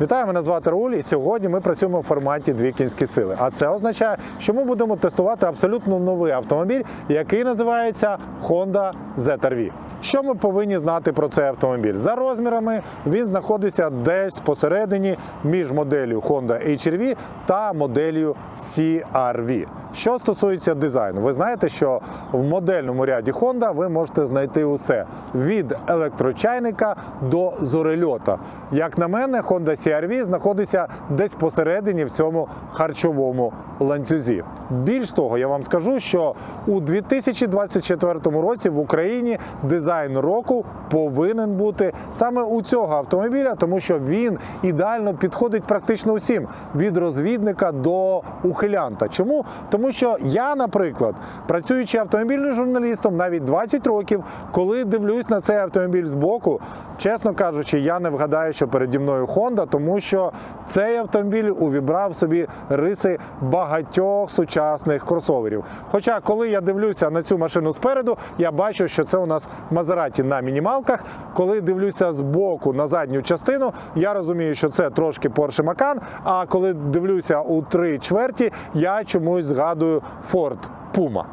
Вітаю, мене звати Рауль, і сьогодні ми працюємо в форматі дві кінські сили. А це означає, що ми будемо тестувати абсолютно новий автомобіль, який називається Honda ZR-V. Що ми повинні знати про цей автомобіль? За розмірами він знаходиться десь посередині між моделлю Honda HR-V та моделлю CR-V. Що стосується дизайну, ви знаєте, що в модельному ряді Honda ви можете знайти усе від електрочайника до зорельота. Як на мене, Honda CR-V знаходиться десь посередині в цьому харчовому ланцюзі. Більш того, я вам скажу, що у 2024 році в Україні дизайн року повинен бути саме у цього автомобіля, тому що він ідеально підходить практично усім від розвідника до ухилянта. Чому? Тому що я, наприклад, працюючи автомобільним журналістом навіть 20 років, коли дивлюсь на цей автомобіль збоку, чесно кажучи, я не вгадаю, що переді мною Honda, тому що цей автомобіль увібрав собі риси багатьох сучасних кросоверів. Хоча, коли я дивлюся на цю машину спереду, я бачу, що це у нас Мазераті на мінімалках. Коли дивлюся з боку на задню частину, я розумію, що це трошки Porsche Macan, А коли дивлюся у три чверті, я чомусь згадую Ford Puma.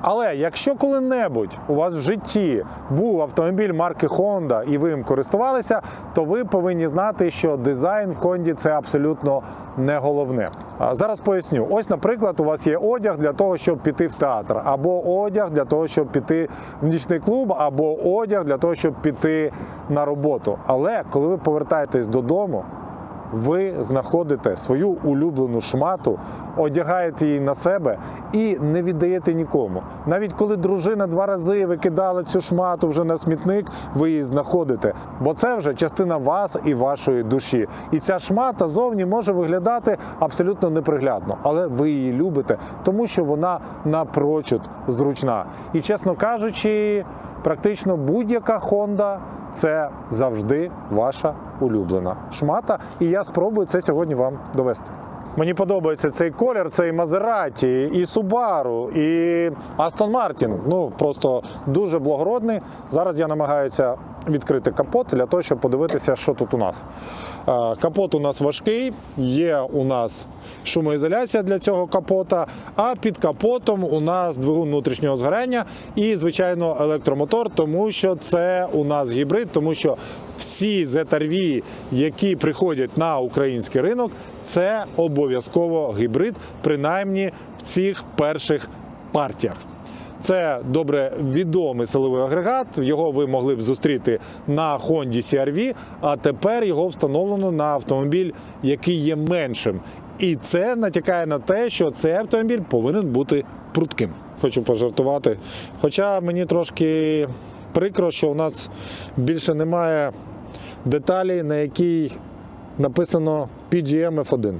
Але якщо коли-небудь у вас в житті був автомобіль марки Honda і ви їм користувалися, то ви повинні знати, що дизайн в Honda це абсолютно не головне. Зараз поясню. Ось, наприклад, у вас є одяг для того, щоб піти в театр, або одяг для того, щоб піти в нічний клуб, або одяг для того, щоб піти на роботу. Але коли ви повертаєтесь додому, ви знаходите свою улюблену шмату, одягаєте її на себе і не віддаєте нікому. Навіть коли дружина два рази викидала цю шмату вже на смітник, ви її знаходите, бо це вже частина вас і вашої душі. І ця шмата зовні може виглядати абсолютно неприглядно, але ви її любите, тому що вона напрочуд зручна. І чесно кажучи, практично будь-яка Honda це завжди ваша улюблена шмата. І я спробую це сьогодні вам довести. Мені подобається цей колір, цей Мазераті, і Субару, і Астон Мартін. Ну просто дуже благородний. Зараз я намагаюся відкрити капот для того, щоб подивитися, що тут у нас. Капот у нас важкий, є у нас шумоізоляція для цього капота, а під капотом у нас двигун внутрішнього згорання і, звичайно, електромотор, тому що це у нас гібрид, тому що всі ZR-V, які приходять на український ринок, це обов'язково гібрид, принаймні в цих перших партіях. Це добре відомий силовий агрегат. Його ви могли б зустріти на Honda CR-V, а тепер його встановлено на автомобіль, який є меншим. І це натякає на те, що цей автомобіль повинен бути прутким. Хочу пожартувати. Хоча мені трошки прикро, що у нас більше немає деталі, на якій написано PGM F1.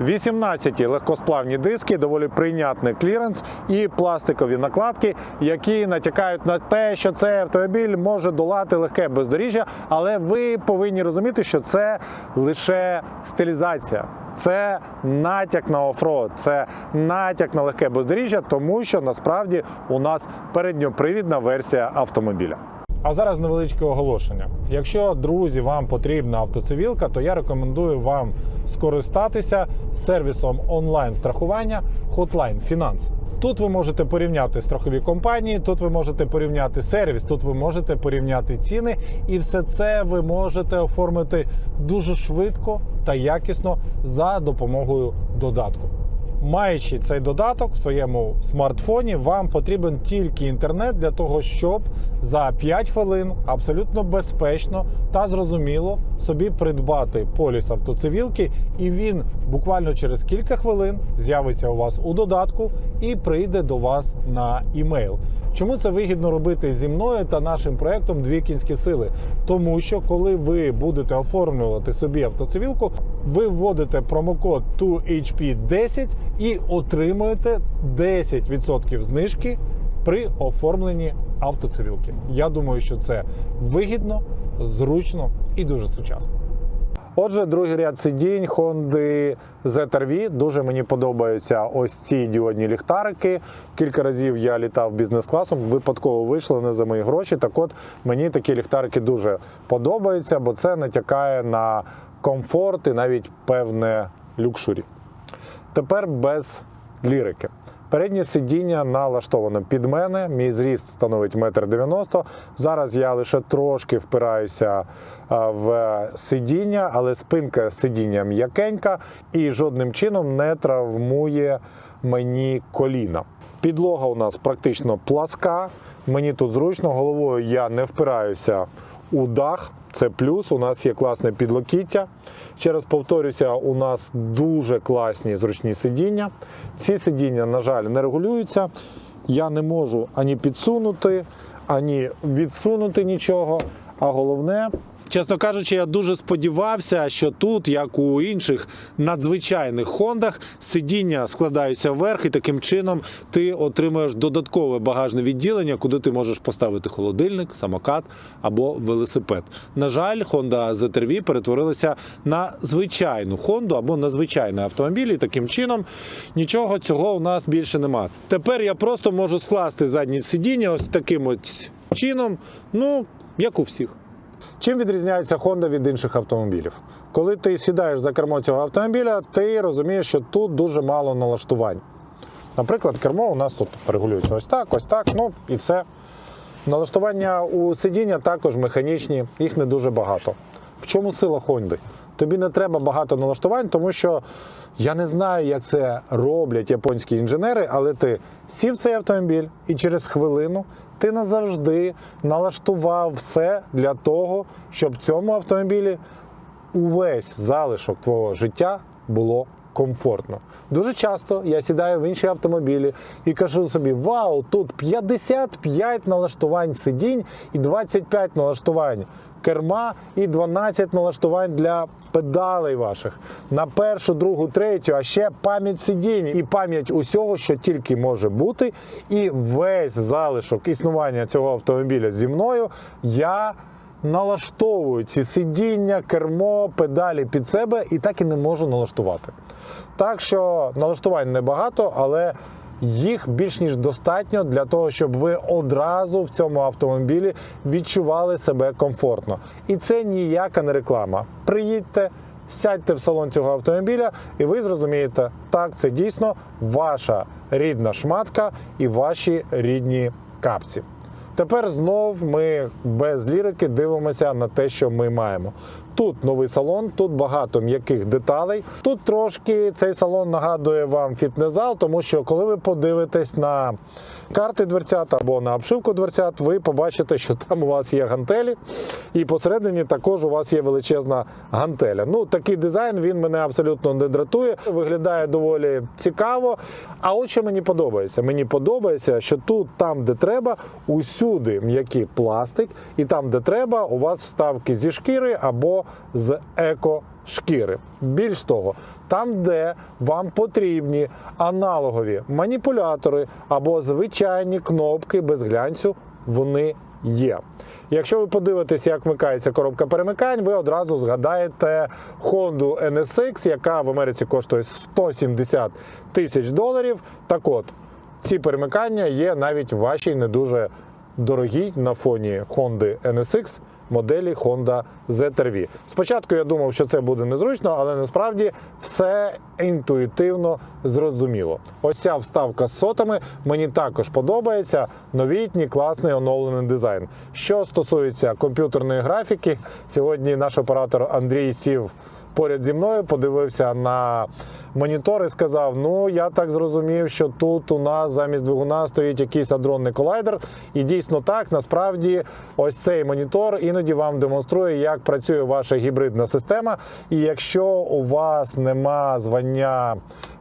18 легкосплавні диски, доволі прийнятний кліренс і пластикові накладки, які натякають на те, що цей автомобіль може долати легке бездоріжжя, але ви повинні розуміти, що це лише стилізація. Це натяк на оффроуд, це натяк на легке бездоріжжя, тому що насправді у нас передньопривідна версія автомобіля. А зараз невеличке оголошення. Якщо друзі вам потрібна автоцивілка, то я рекомендую вам скористатися сервісом онлайн страхування Hotline Finance. Тут ви можете порівняти страхові компанії, тут ви можете порівняти сервіс, тут ви можете порівняти ціни, і все це ви можете оформити дуже швидко та якісно за допомогою додатку. Маючи цей додаток в своєму смартфоні, вам потрібен тільки інтернет для того, щоб за 5 хвилин абсолютно безпечно та зрозуміло собі придбати поліс автоцивілки, і він буквально через кілька хвилин з'явиться у вас у додатку і прийде до вас на імейл. Чому це вигідно робити зі мною та нашим проектом Дві кінські сили? Тому що коли ви будете оформлювати собі автоцивілку, ви вводите промокод 2HP10 і отримуєте 10% знижки при оформленні автоцивілки. Я думаю, що це вигідно, зручно і дуже сучасно. Отже, другий ряд сидінь Honda ZR-V. Дуже мені подобаються ось ці діодні ліхтарики. Кілька разів я літав бізнес-класом, випадково вийшло не за мої гроші. Так от мені такі ліхтарики дуже подобаються, бо це натякає на комфорт і навіть певне люкшурі. Тепер без лірики. Переднє сидіння налаштоване під мене. Мій зріст становить 1,90 м. Зараз я лише трошки впираюся в сидіння, але спинка сидіння м'якенька і жодним чином не травмує мені коліна. Підлога у нас практично пласка. Мені тут зручно, головою я не впираюся у дах. Це плюс. У нас є класне підлокіття. Ще раз повторюся, у нас дуже класні зручні сидіння. Ці сидіння, на жаль, не регулюються. Я не можу ані підсунути, ані відсунути нічого. А головне, чесно кажучи, я дуже сподівався, що тут, як у інших надзвичайних хондах, сидіння складаються вверх, і таким чином ти отримуєш додаткове багажне відділення, куди ти можеш поставити холодильник, самокат або велосипед. На жаль, Honda ZR-V перетворилася на звичайну Honda або на звичайний автомобіль, і таким чином нічого цього у нас більше немає. Тепер я просто можу скласти заднє сидіння ось таким ось чином, ну як у всіх. Чим відрізняється Honda від інших автомобілів? Коли ти сідаєш за кермо цього автомобіля, ти розумієш, що тут дуже мало налаштувань. Наприклад, кермо у нас тут регулюється ось так, ось так, ну і все. Налаштування у сидіння також механічні, їх не дуже багато. В чому сила Honda? Тобі не треба багато налаштувань, тому що я не знаю, як це роблять японські інженери, але ти сів цей автомобіль і через хвилину ти назавжди налаштував все для того, щоб в цьому автомобілі увесь залишок твого життя було комфортно. Дуже часто я сідаю в інші автомобілі і кажу собі: Вау, тут 55 налаштувань сидінь і 25 налаштувань керма і 12 налаштувань для педалей ваших на першу, другу, третю, а ще пам'ять сидінь і пам'ять усього, що тільки може бути. І весь залишок існування цього автомобіля зі мною я налаштовую ці сидіння, кермо, педалі під себе і так і не можу налаштувати. Так що налаштувань небагато, але їх більш ніж достатньо для того, щоб ви одразу в цьому автомобілі відчували себе комфортно. І це ніяка не реклама. Приїдьте. Сядьте в салон цього автомобіля, і ви зрозумієте, так, це дійсно ваша рідна шматка і ваші рідні капці. Тепер знов ми без лірики дивимося на те, що ми маємо. Тут новий салон, тут багато м'яких деталей. Тут трошки цей салон нагадує вам фітнес-зал, тому що коли ви подивитесь на карти дверцят або на обшивку дверцят, ви побачите, що там у вас є гантелі, і посередині також у вас є величезна гантеля. Ну такий дизайн він мене абсолютно не дратує. Виглядає доволі цікаво. А от що мені подобається? Мені подобається, що тут, там, де треба, усюди м'який пластик, і там, де треба, у вас вставки зі шкіри або з еко-шкіри. Більш того, там, де вам потрібні аналогові маніпулятори або звичайні кнопки без глянцю, вони є. Якщо ви подивитесь, як вмикається коробка перемикань, ви одразу згадаєте Honda NSX, яка в Америці коштує 170 тисяч доларів. Так от, ці перемикання є навіть вашій не дуже дорогій на фоні Honda NSX моделі Honda ZR-V. Спочатку я думав, що це буде незручно, але насправді все інтуїтивно зрозуміло. Ось ця вставка з сотами мені також подобається. Новітній, класний оновлений дизайн. Що стосується комп'ютерної графіки, сьогодні наш оператор Андрій сів поряд зі мною, подивився на монітор і сказав: Ну, я так зрозумів, що тут у нас замість двигуна стоїть якийсь адронний колайдер. І дійсно так, насправді, ось цей монітор іноді вам демонструє, як працює ваша гібридна система. І якщо у вас нема звання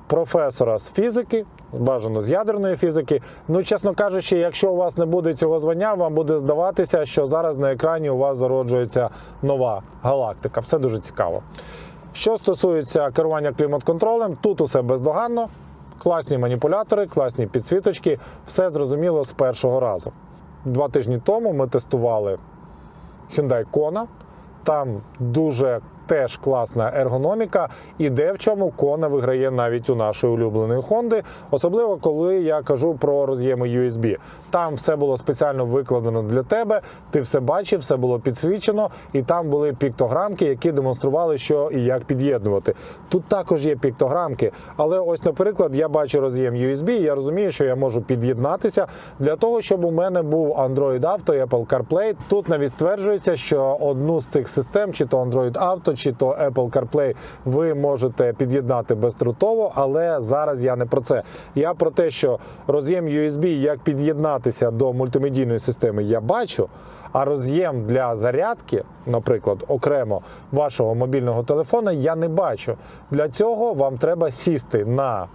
професора з фізики. Бажано з ядерної фізики. Ну, чесно кажучи, якщо у вас не буде цього звання, вам буде здаватися, що зараз на екрані у вас зароджується нова галактика. Все дуже цікаво. Що стосується керування клімат-контролем, тут усе бездоганно. Класні маніпулятори, класні підсвіточки, все зрозуміло з першого разу. Два тижні тому ми тестували Hyundai Kona. Там дуже теж класна ергономіка. І де в чому Кона виграє навіть у нашої улюбленої Хонди, особливо коли я кажу про роз'єми USB. Там все було спеціально викладено для тебе. Ти все бачив, все було підсвічено, і там були піктограмки, які демонстрували, що і як під'єднувати. Тут також є піктограмки, але ось, наприклад, я бачу роз'єм USB, і я розумію, що я можу під'єднатися для того, щоб у мене був Android Auto і Apple CarPlay. Тут навіть стверджується, що одну з цих систем, чи то Android Auto, чи то Apple CarPlay, ви можете під'єднати бездрутово, але зараз я не про це. Я про те, що роз'єм USB, як під'єднатися до мультимедійної системи, я бачу. А роз'єм для зарядки, наприклад, окремо вашого мобільного телефона, я не бачу. Для цього вам треба сісти на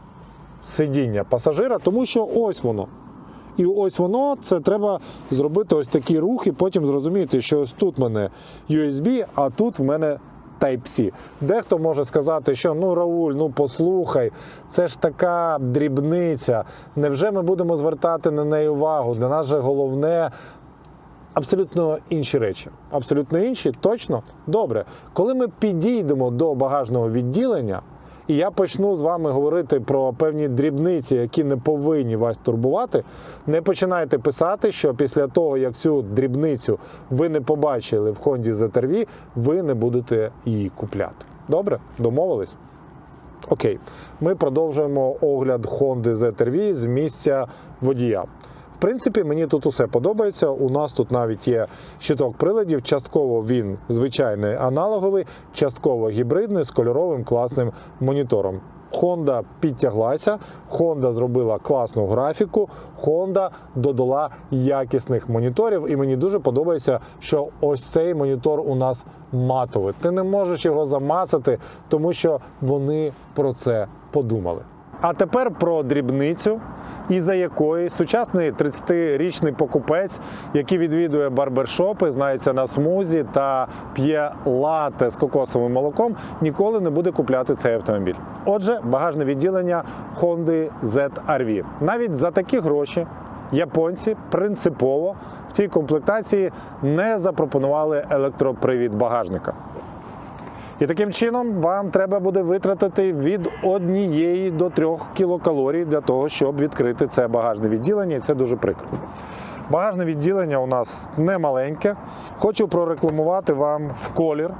сидіння пасажира, тому що ось воно. І ось воно, це треба зробити ось такий рух, і потім зрозуміти, що ось тут в мене USB, а тут в мене Type-C. Дехто може сказати, що ну Рауль, ну послухай, це ж така дрібниця. Невже ми будемо звертати на неї увагу? Для нас же головне абсолютно інші речі. Абсолютно інші, точно добре. Коли ми підійдемо до багажного відділення, і я почну з вами говорити про певні дрібниці, які не повинні вас турбувати, не починайте писати, що після того, як цю дрібницю ви не побачили в Honda ZR-V, ви не будете її купляти. Добре? Домовились? Окей, ми продовжуємо огляд Honda ZR-V з місця водія. Принципі, мені тут усе подобається. У нас тут навіть є щиток приладів. Частково він звичайний аналоговий, частково гібридний з кольоровим класним монітором. Honda підтяглася, Honda зробила класну графіку, Honda додала якісних моніторів, і мені дуже подобається, що ось цей монітор у нас матовий. Ти не можеш його замацати, тому що вони про це подумали. А тепер про дрібницю, із-за якої сучасний 30-річний покупець, який відвідує барбершопи, знається на смузі та п'є лате з кокосовим молоком, ніколи не буде купляти цей автомобіль. Отже, багажне відділення Honda ZR-V. Навіть за такі гроші японці принципово в цій комплектації не запропонували електропривід багажника. І таким чином вам треба буде витратити від однієї до трьох кілокалорій для того, щоб відкрити це багажне відділення, і це дуже прикро. Багажне відділення у нас не маленьке. Хочу прорекламувати вам в колір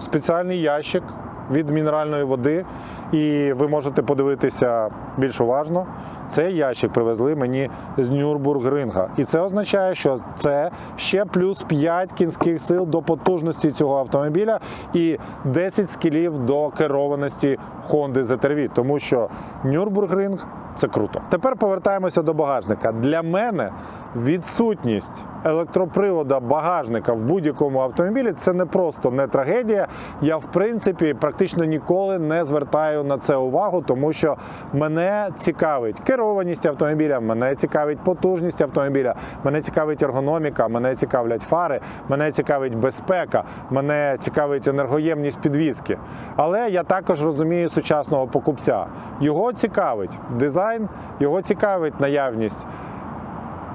спеціальний ящик від мінеральної води, і ви можете подивитися більш уважно. Цей ящик привезли мені з Нюрбургринга. І це означає, що це ще плюс 5 кінських сил до потужності цього автомобіля і 10 скілів до керованості Honda ZR-V, тому що Нюрбургринг це круто. Тепер повертаємося до багажника. Для мене відсутність електропривода багажника в будь-якому автомобілі це не просто не трагедія. Я в принципі практично ніколи не звертаю на це увагу, тому що мене цікавить керованість автомобіля, мене цікавить потужність автомобіля, мене цікавить ергономіка, мене цікавлять фари, мене цікавить безпека, мене цікавить енергоємність підвізки. Але я також розумію сучасного покупця. Його цікавить дизайн, його цікавить наявність.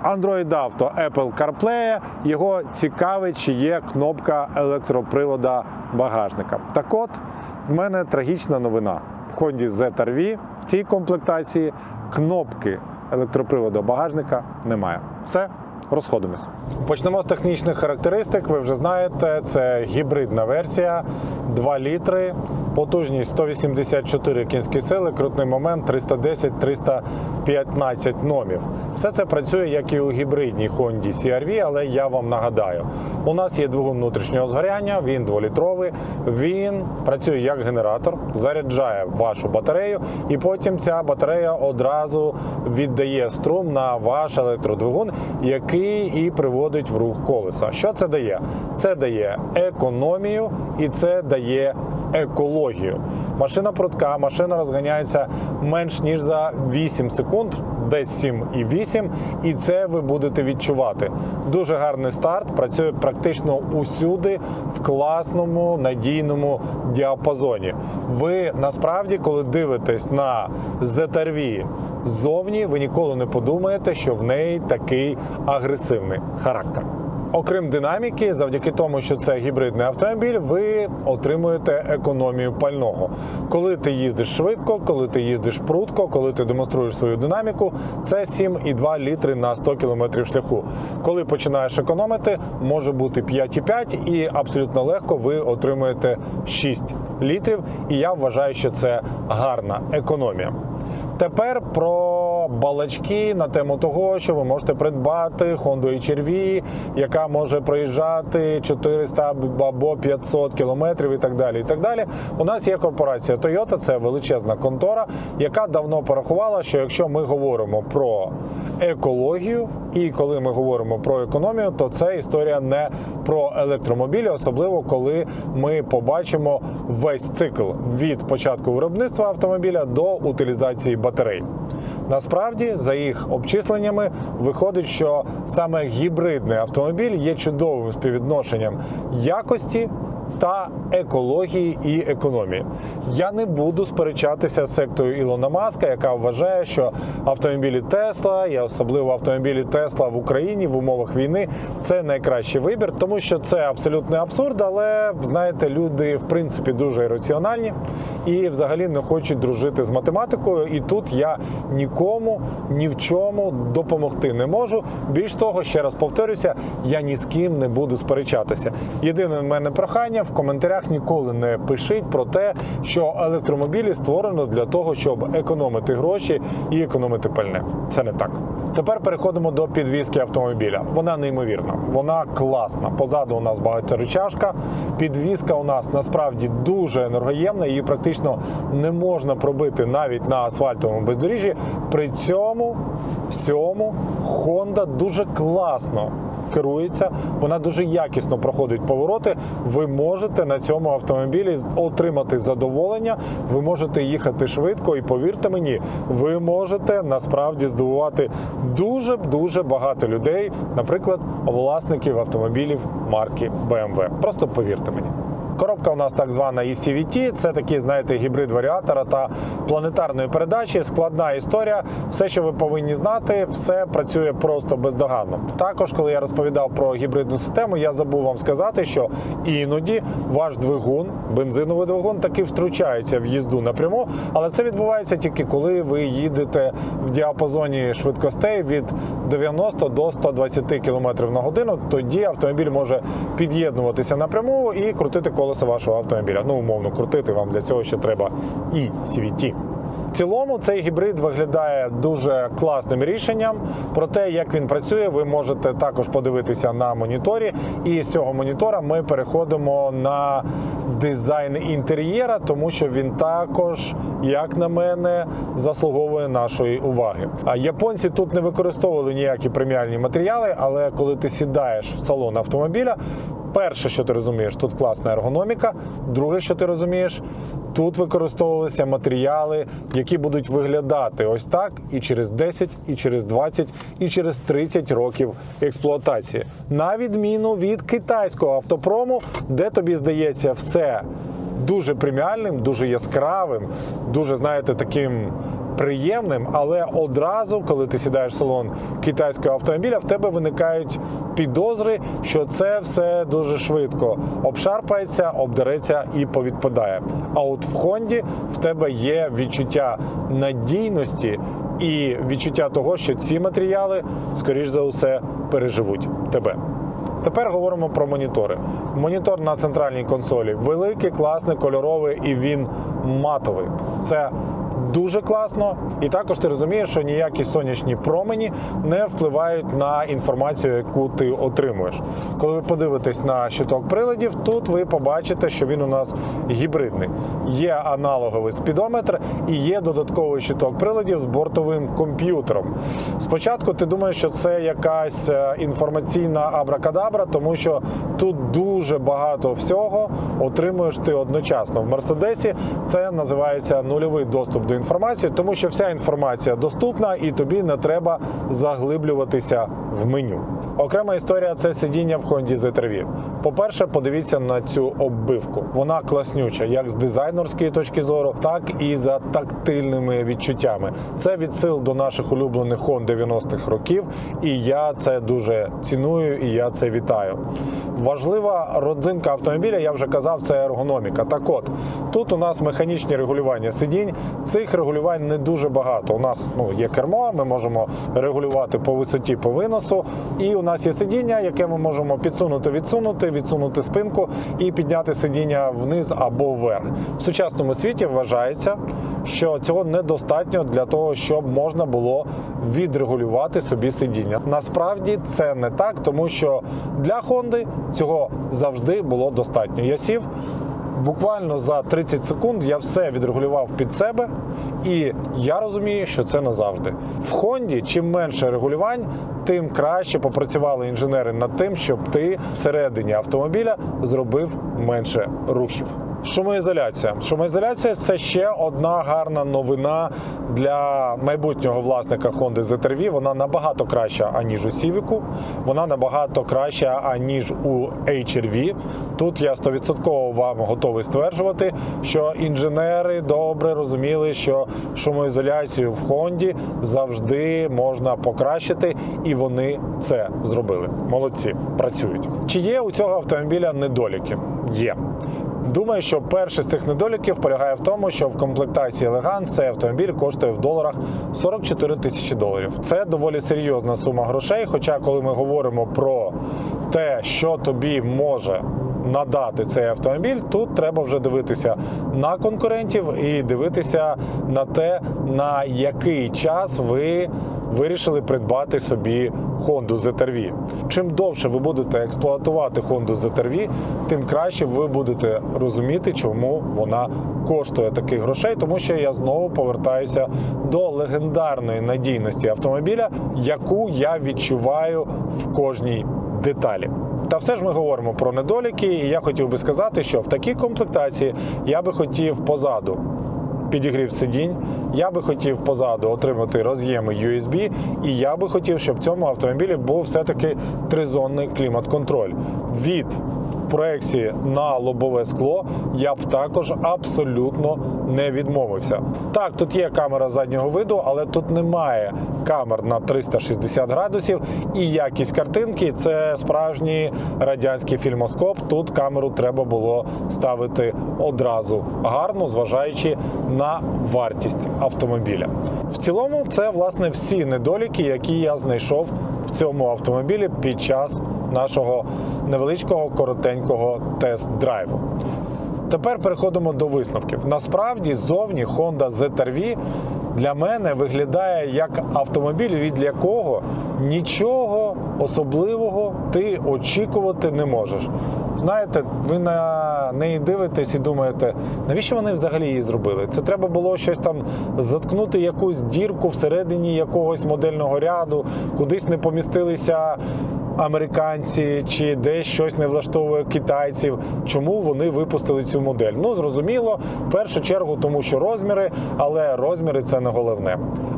Android Auto, Apple CarPlay, його цікавить, чи є кнопка електропривода багажника. Так от, в мене трагічна новина. В Honda ZR-V в цій комплектації кнопки електроприводу багажника немає. Все, розходимось. Почнемо з технічних характеристик. Ви вже знаєте, це гібридна версія, 2 літри, потужність 184 кінські сили, крутний момент 310-315 номів. Все це працює як і у гібридній Honda CR-V, але я вам нагадаю, у нас є двигун внутрішнього згоряння, він 2-літровий, він працює як генератор, заряджає вашу батарею, і потім ця батарея одразу віддає струм на ваш електродвигун, який і приводить в рух колеса. Що це дає? Це дає економію і це дає екологію. Машина прудка, машина розганяється менш ніж за 8 секунд, десь 7,8, і це ви будете відчувати. Дуже гарний старт, працює практично усюди в класному надійному діапазоні. Ви насправді, коли дивитесь на ZR-V ззовні, ви ніколи не подумаєте, що в неї такий агресивний характер. Окрім динаміки, завдяки тому, що це гібридний автомобіль, ви отримуєте економію пального. Коли ти їздиш швидко, коли ти їздиш прудко, коли ти демонструєш свою динаміку, це 7,2 літри на 100 км шляху. Коли починаєш економити, може бути 5,5 і абсолютно легко ви отримуєте 6 літрів. І я вважаю, що це гарна економія. Тепер про балачки на тему того, що ви можете придбати Honda HR-V, яка може проїжджати 400 або 500 кілометрів і так далі. І так далі. У нас є корпорація Toyota, це величезна контора, яка давно порахувала, що якщо ми говоримо про екологію, і коли ми говоримо про економію, то це історія не про електромобілі, особливо коли ми побачимо весь цикл від початку виробництва автомобіля до утилізації батарей. Насправді, за їх обчисленнями, виходить, що саме гібридний автомобіль є чудовим співвідношенням якості та екології і економії. Я не буду сперечатися з сектою Ілона Маска, яка вважає, що автомобілі Тесла, і особливо автомобілі Тесла в Україні в умовах війни, це найкращий вибір, тому що це абсолютний абсурд. Але знаєте, люди в принципі дуже раціональні і взагалі не хочуть дружити з математикою. І тут я нікому ні в чому допомогти не можу. Більш того, ще раз повторюся, я ні з ким не буду сперечатися. Єдине в мене прохання в коментарях ніколи не пишіть про те, що електромобілі створено для того, щоб економити гроші і економити пальне. Це не так. Тепер переходимо до підвізки автомобіля. Вона неймовірна, вона класна. Позаду у нас багаторечашка. Підвізка у нас насправді дуже енергоємна. Її практично не можна пробити навіть на асфальтовому бездоріжжі. При цьому всьому Honda дуже класно керується, вона дуже якісно проходить повороти. Ви можете на цьому автомобілі отримати задоволення, ви можете їхати швидко, і повірте мені, ви можете насправді здивувати дуже дуже багато людей, наприклад, власників автомобілів марки BMW. Просто повірте мені. Коробка у нас так звана ECVT, це такий, знаєте, гібрид варіатора та планетарної передачі. Складна історія. Все, що ви повинні знати, все працює просто бездоганно. Також, коли я розповідав про гібридну систему, я забув вам сказати, що іноді ваш двигун, бензиновий двигун, таки втручається в їзду напряму, але це відбувається тільки коли ви їдете в діапазоні швидкостей від 90 до 120 км на годину. Тоді автомобіль може під'єднуватися напряму і крутити колесо вашого автомобіля. Ну, умовно, крутити вам для цього ще треба і CVT. В цілому цей гібрид виглядає дуже класним рішенням. Про те, як він працює, ви можете також подивитися на моніторі. І з цього монітора ми переходимо на дизайн інтер'єра, тому що він також, як на мене, заслуговує нашої уваги. А японці тут не використовували ніякі преміальні матеріали, але коли ти сідаєш в салон автомобіля. Перше, що ти розумієш, тут класна ергономіка. Друге, що ти розумієш, тут використовувалися матеріали, які будуть виглядати ось так і через 10, і через 20, і через 30 років експлуатації. На відміну від китайського автопрому, де тобі здається все дуже преміальним, дуже яскравим, дуже, знаєте, таким приємним, але одразу, коли ти сідаєш в салон китайського автомобіля, в тебе виникають підозри, що це все дуже швидко обшарпається, обдереться і повідпадає. А от в Хонді в тебе є відчуття надійності і відчуття того, що ці матеріали, скоріш за усе, переживуть тебе. Тепер говоримо про монітори. Монітор на центральній консолі великий, класний, кольоровий і він матовий. Це дуже класно. І також ти розумієш, що ніякі сонячні промені не впливають на інформацію, яку ти отримуєш. Коли ви подивитесь на щиток приладів, тут ви побачите, що він у нас гібридний. Є аналоговий спідометр і є додатковий щиток приладів з бортовим комп'ютером. Спочатку ти думаєш, що це якась е, інформаційна абракадабра, тому що тут дуже багато всього отримуєш ти одночасно. В Мерседесі це називається нульовий доступ до інформацію, тому що вся інформація доступна і тобі не треба заглиблюватися в меню. Окрема історія це сидіння в Honda ZR-V. По-перше, подивіться на цю оббивку. Вона класнюча, як з дизайнерської точки зору, так і за тактильними відчуттями. Це відсил до наших улюблених Honda 90-х років, і я це дуже ціную і я це вітаю. Важлива родзинка автомобіля, я вже казав, це ергономіка. Так от тут у нас механічні регулювання сидінь. Цих регулювань не дуже багато. У нас ну, є кермо, ми можемо регулювати по висоті, по виносу. І у нас є сидіння, яке ми можемо підсунути, відсунути, відсунути спинку і підняти сидіння вниз або вверх. В сучасному світі вважається, що цього недостатньо для того, щоб можна було відрегулювати собі сидіння. Насправді це не так, тому що для Хонди цього завжди було достатньо. Я сів. Буквально за 30 секунд я все відрегулював під себе, і я розумію, що це назавжди. В Хонді чим менше регулювань, тим краще попрацювали інженери над тим, щоб ти всередині автомобіля зробив менше рухів. Шумоізоляція. Шумоізоляція це ще одна гарна новина для майбутнього власника Honda ZR-V. Вона набагато краща, аніж у Civic. Вона набагато краща, аніж у HR-V. Тут я 100% вам готовий стверджувати, що інженери добре розуміли, що шумоізоляцію в Honda завжди можна покращити, і вони це зробили. Молодці, працюють. Чи є у цього автомобіля недоліки? Є. Думаю, що перший з цих недоліків полягає в тому, що в комплектації Elegance цей автомобіль коштує в доларах 44 тисячі доларів. Це доволі серйозна сума грошей. Хоча, коли ми говоримо про те, що тобі може надати цей автомобіль, тут треба вже дивитися на конкурентів і дивитися на те, на який час ви вирішили придбати собі Honda ZR-V. Чим довше ви будете експлуатувати Honda ZR-V, тим краще ви будете розуміти, чому вона коштує таких грошей, тому що я знову повертаюся до легендарної надійності автомобіля, яку я відчуваю в кожній деталі. Та все ж ми говоримо про недоліки, і я хотів би сказати, що в такій комплектації я би хотів позаду підігрів сидінь. Я би хотів позаду отримати роз'єми USB, і я би хотів, щоб в цьому автомобілі був все-таки тризонний клімат-контроль. Від проекції на лобове скло я б також абсолютно не відмовився. Так, тут є камера заднього виду, але тут немає камер на 360 градусів, і якість картинки це справжній радянський фільмоскоп. Тут камеру треба було ставити одразу гарно, зважаючи на вартість автомобіля. В цілому, це власне всі недоліки, які я знайшов в цьому автомобілі під час нашого невеличкого коротенького тест-драйву. Тепер переходимо до висновків. Насправді, ззовні Honda ZR-V для мене виглядає як автомобіль, від якого нічого особливого ти очікувати не можеш. Знаєте, ви на неї дивитесь і думаєте, навіщо вони взагалі її зробили? Це треба було щось там заткнути якусь дірку всередині якогось модельного ряду, кудись не помістилися американці чи десь щось не влаштовує китайців. Чому вони випустили цю модель? Ну зрозуміло, в першу чергу, тому що розміри, але розміри це не головне.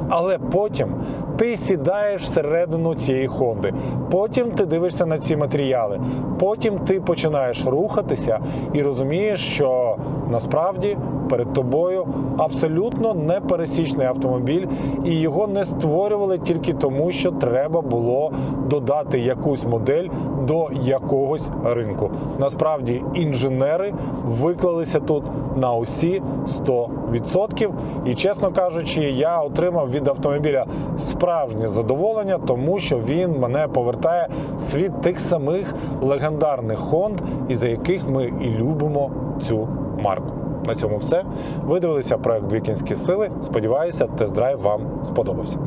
Але потім ти сідаєш всередину цієї Хонди, потім ти дивишся на ці матеріали, потім ти починаєш рухатися і розумієш, що насправді перед тобою абсолютно непересічний автомобіль, і його не створювали тільки тому, що треба було додати якусь модель до якогось ринку. Насправді інженери виклалися тут на усі 100%. І чесно кажучи, я отримав від автомобіля справжнє задоволення, тому що він мене повертає в світ тих самих легендарних Хонд, із-за яких ми і любимо цю марку. На цьому все. Ви дивилися проект Дві кінські сили. Сподіваюся, тест-драйв вам сподобався.